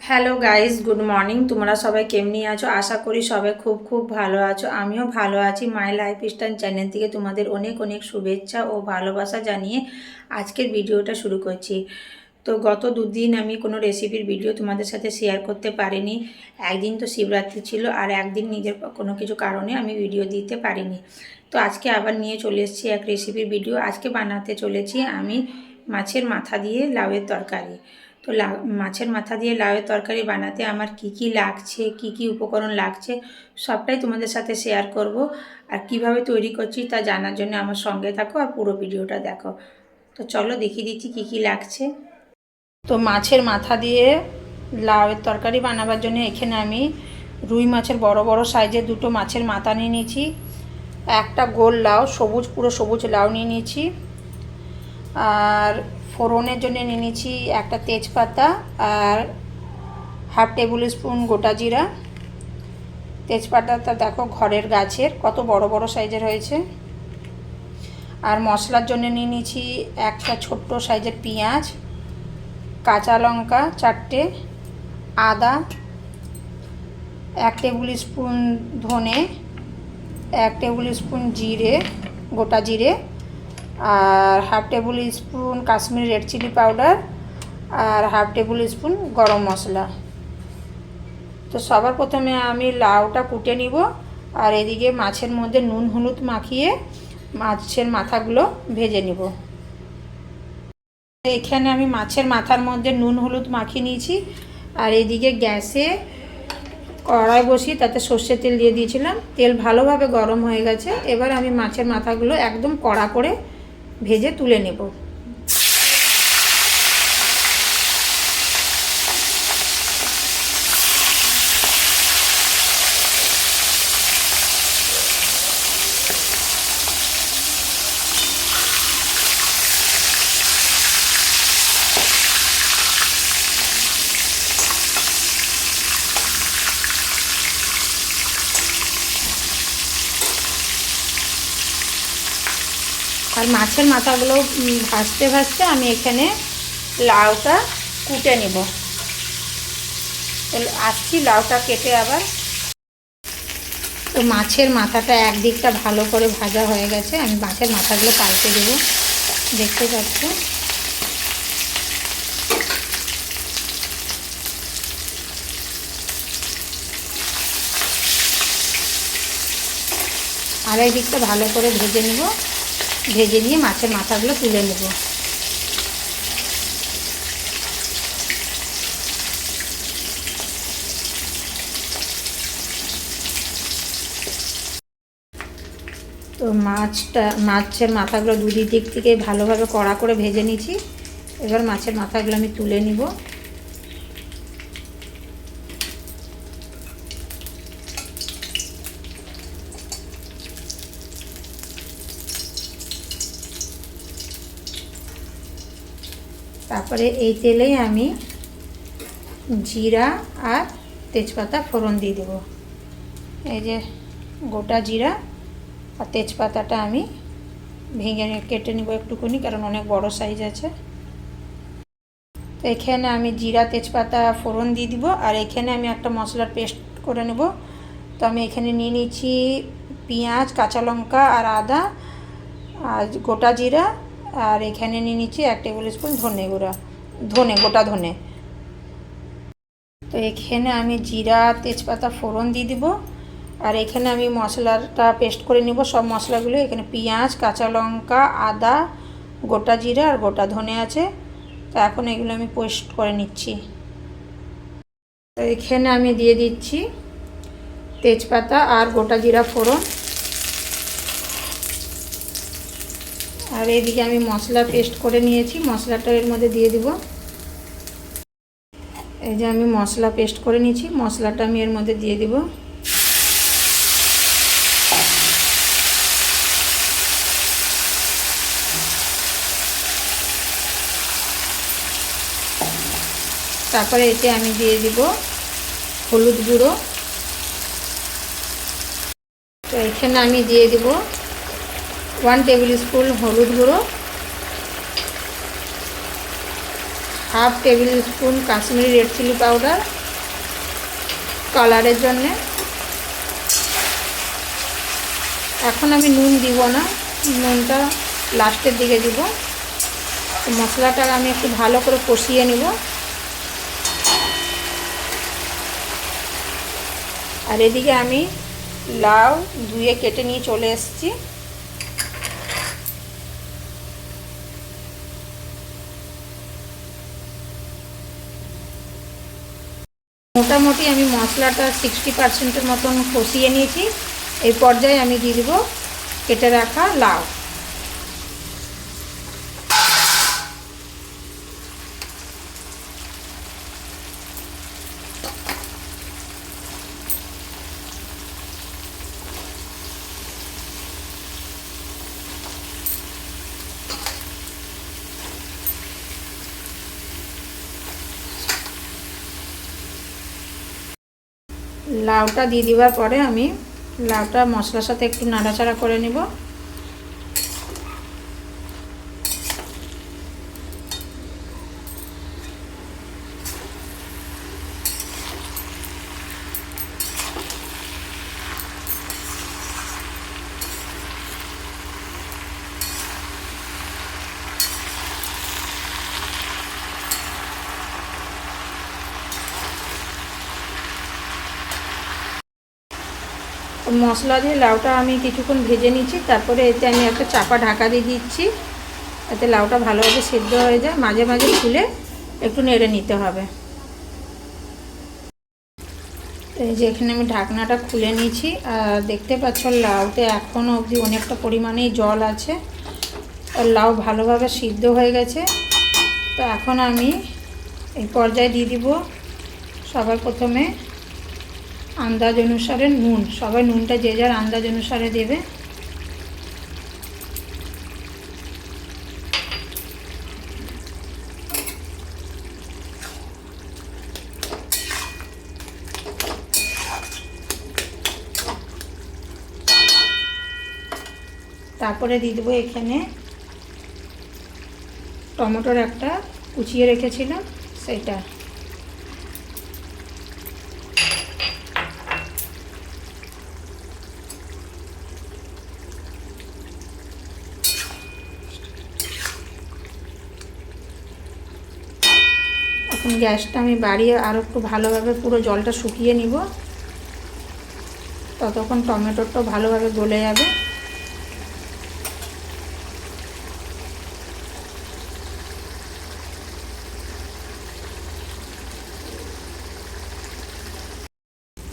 Hello guys good morning তোমরা সবাই কেমনি আছো? আশা করি সবাই খুব খুব ভালো আছো। আমিও ভালো আছি। মাই লাইফ স্টাইল চ্যানেল থেকে তোমাদের অনেক অনেক শুভেচ্ছা ও ভালোবাসা জানিয়ে আজকের ভিডিওটা শুরু করছি। তো গত দুদিন আমি কোনো রেসিপির ভিডিও তোমাদের সাথে শেয়ার করতে পারিনি। একদিন তো শিবরাত্রি ছিল আর একদিন নিজের কোনো কিছু কারণে আমি ভিডিও দিতে পারিনি। তো আজকে আবার নিয়ে চলে এসেছি এক রেসিপির ভিডিও আজকে বানাতে চলেছি আমি মাছের মাথা দিয়ে লাউয়ের তরকারি। তো মাছের মাথা দিয়ে লাউয়ের তরকারি বানাতে আমার কি কি লাগছে, কি কি উপকরণ লাগছে, সবটাই তোমাদের সাথে শেয়ার করব। আর কীভাবে তৈরি করছি তা জানার জন্য আমার সঙ্গে থাকো আর পুরো ভিডিওটা দেখো। তো চলো দেখিয়ে দিচ্ছি কি কি লাগছে। তো মাছের মাথা দিয়ে লাউয়ের তরকারি বানাবার জন্য এখানে আমি রুই মাছের বড় বড় সাইজের দুটো মাছের মাথা নিয়ে নিয়েছি। একটা গোল লাউ, সবুজ, পুরো সবুজ লাউ নিয়ে নিয়েছি। আর ফোড়নের জন্য নিয়ে নিয়েছি একটা তেজপাতা আর হাফ টেবিল স্পুন গোটা জিরা। তেজপাতাটা দেখো ঘরের গাছের, কত বড় বড় সাইজের হয়েছে। আর মশলার জন্য নিয়ে নিয়েছি একটা ছোট্ট সাইজের পেঁয়াজ, কাঁচা লঙ্কা চারটে, আদা এক টেবিল স্পুন ধনে, এক টেবিল স্পুন জিরে, গোটা জিরে আর half tablespoon Kashmiri red chilli powder আর half tablespoon garam masala. তো সবার প্রথমে আমি লাউটা কুটে নিব আর এদিকে মাছের মধ্যে নুন হলুদ মাখিয়ে মাছের মাথাগুলো ভেজে নিব। এখানে আমি মাছের মাথার মধ্যে নুন হলুদ মাখিয়ে নিয়েছি আর এদিকে গ্যাসে কড়াই বসিয়ে তাতে সর্ষের তেল দিয়ে দিয়েছিলাম। তেল ভালোভাবে গরম হয়ে গেছে। এবার আমি মাছের মাথাগুলো একদম কড়া করে ভেজে তুলে নেব আর মাছের মাথাগুলো ভাজতে ভাজতে আমি এখানে লাউটা কুটে নেব। আসছি লাউটা কেটে আবার। তো মাছের মাথাটা একদিকটা ভালো করে ভাজা হয়ে গেছে, আমি মাছের মাথাগুলো পাল্টে দেবো। দেখতে পাচ্ছ? আর এই দিকটা ভালো করে ভেজে নিব। ভেজে নিয়ে মাছের মাথাগুলো তুলে নেব। তো মাছটা, মাছের মাথাগুলো দুই দিক থেকে ভালোভাবে কড়া করে ভেজে নিয়েছি এবার মাছের মাথাগুলো আমি তুলে নিব। তারপরে এই তেলেই আমি জিরা আর তেজপাতা ফোড়ন দিয়ে দেবো। এই যে গোটা জিরা আর তেজপাতাটা আমি ভেঙে কেটে নিব একটুকুনি কারণ অনেক বড় সাইজ আছে। তো এখানে আমি জিরা, তেজপাতা ফোড়ন দিয়ে দিব, আর এখানে আমি একটা মশলার পেস্ট করে নেব। তো আমি এখানে নিয়ে নিচ্ছি পেঁয়াজ, কাঁচা লঙ্কা আর আদা, আর গোটা জিরা আর এখানে নিয়ে নিচ্ছি এক টেবিল স্পুন ধনে গুঁড়া, ধনে, গোটা ধনে। তো এখানে আমি জিরা, তেজপাতা, ফোড়ন দিয়ে দিব। আর এখানে আমি মশলাটা পেস্ট করে নিব। সব মশলাগুলো এখানে পেঁয়াজ, কাঁচা লঙ্কা, আদা, গোটা জিরা আর গোটা ধনে আছে। তো এখন এগুলো আমি পেস্ট করে নিচ্ছি। তো এখানে আমি দিয়ে দিচ্ছি তেজপাতা আর গোটা জিরা ফোড়ন। আর এদিকে আমি মশলা পেস্ট করে নিয়েছি মশলাটা এর মধ্যে দিয়ে দিব। এই যে আমি মশলা পেস্ট করে নিয়েছি, মশলাটা আমি এর মধ্যে দিয়ে দিব। তারপরে এতে আমি দিয়ে দিব হলুদ গুঁড়ো। তো এখানে আমি দিয়ে দিব ওয়ান টেবিল স্পুন হলুদ গুঁড়ো, half tablespoon Kashmiri red chilli powder কালারের জন্যে। এখন আমি নুন দিব না, নুনটা লাস্টের দিকে দিব। মশলাটা আমি একটু ভালো করে কষিয়ে নিব। আর এদিকে আমি লাউ ধুয়ে কেটে নিয়ে চলে এসেছি। মোটামুটি আমি মশলাটা সিক্সটি পার্সেন্টের মতন কষিয়ে নিয়েছি। এই পর্যায়ে আমি দিয়ে দেবো কেটে রাখা লাউ। লাউটা দিয়ে দেওয়ার পরে আমি লাউটা মশলার সাথে একটু নাড়াচাড়া করে নেব। মশলা দিয়ে লাউটা আমি কিছুক্ষণ ভেজে নিচ্ছি। তারপরে এতে আমি একটা চাপা ঢাকা দিয়ে দিচ্ছি। এতে লাউটা ভালোভাবে সেদ্ধ হয়ে যায়। মাঝে মাঝে খুলে একটু নেড়ে নিতে হবে। এই যে এখানে আমি ঢাকনাটা খুলে নিয়েছি আর দেখতে পাচ্ছ লাউতে এখনও অবধি অনেকটা পরিমাণেই জল আছে। আর লাউ ভালোভাবে সিদ্ধ হয়ে গেছে। তো এখন আমি এই পর্যায়ে দিয়ে দিব। সবার প্রথমে আন্দাজ অনুসারে নুন, সবাই নুনটা যে যার আন্দাজ অনুসারে দেবে। তারপরে দিয়ে দেবো এখানে টমেটোর একটা কুচিয়ে রেখেছিলাম সেটা এখন গ্যাসটা আমি বাড়িয়ে আরও একটু ভালোভাবে পুরো জলটা শুকিয়ে নিব। ততক্ষণ টমেটোটা ভালোভাবে গলে যাবে।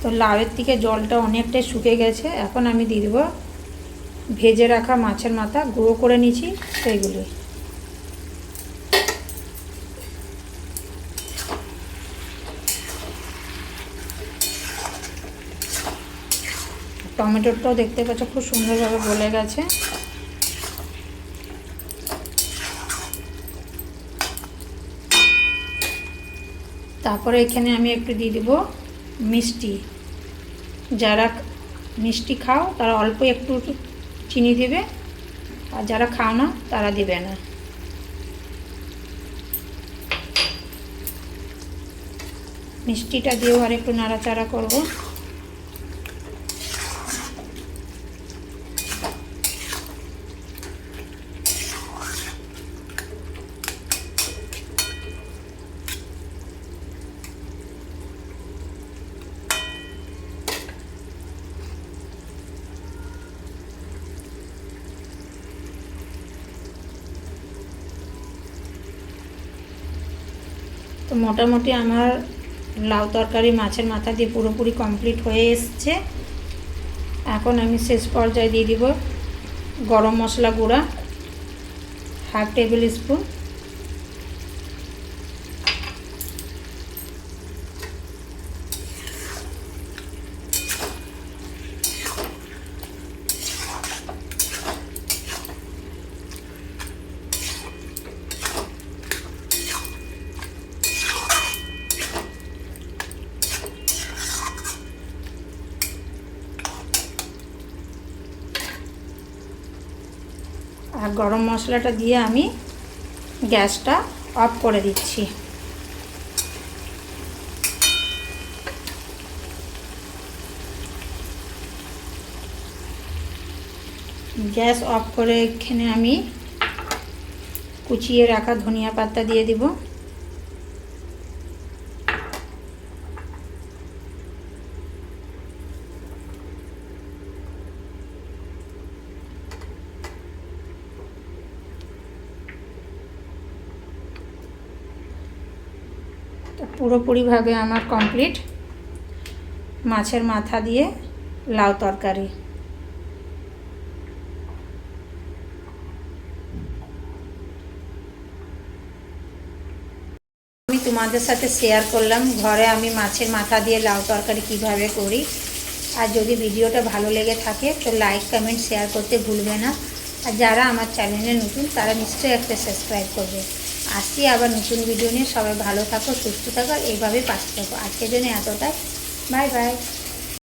তো লাউয়ের থেকে জলটা অনেকটাই শুকে গেছে। এখন আমি দিয়ে দেবো ভেজে রাখা মাছের মাথা, গুঁড়ো করে নিয়েছি সেইগুলি টমেটোটাও দেখতে পাচ্ছ, খুব সুন্দরভাবে গলে গেছে। তারপরে এখানে আমি একটু দিয়ে দিব মিষ্টি। যারা মিষ্টি খাও, তারা অল্প একটু চিনি দেবে, আর যারা খাও না, তারা দেবে না। মিষ্টিটা দিয়েও আর একটু নাড়াচাড়া করব। তো মোটামুটি আমার লাউ তরকারি, মাছের মাথা দিয়ে পুরোপুরি কমপ্লিট হয়ে এসছে। এখন আমি শেষ পর্যায়ে দিয়ে দিব গরম মশলা গুঁড়া হাফ টেবিল স্পুন আর গরম মশলাটা দিয়ে আমি গ্যাসটা অফ করে দিচ্ছি। গ্যাস অফ করে এখানে আমি কুচিয়ে রাখা ধনিয়া পাতা দিয়ে দিব। পুরোপুরিভাবে আমার কমপ্লিট। মাছের মাথা দিয়ে লাউ তরকারি। আমি তোমাদের সাথে শেয়ার করলাম, ঘরে আমি মাছের মাথা দিয়ে লাউ তরকারি কীভাবে করি। আর যদি ভিডিওটা ভালো লেগে থাকে, তো লাইক কমেন্ট শেয়ার করতে ভুলবে না। আর যারা আমার চ্যানেলে নতুন, তারা নিশ্চয়ই একটা সাবস্ক্রাইব করবে। আসছি আবার নতুন ভিডিও নিয়ে। সবাই ভালো থাকো, সুস্থ থাকো, এইভাবেই এইভাবে পাশে থাকো। আজকের জন্য এতটাই। Bye bye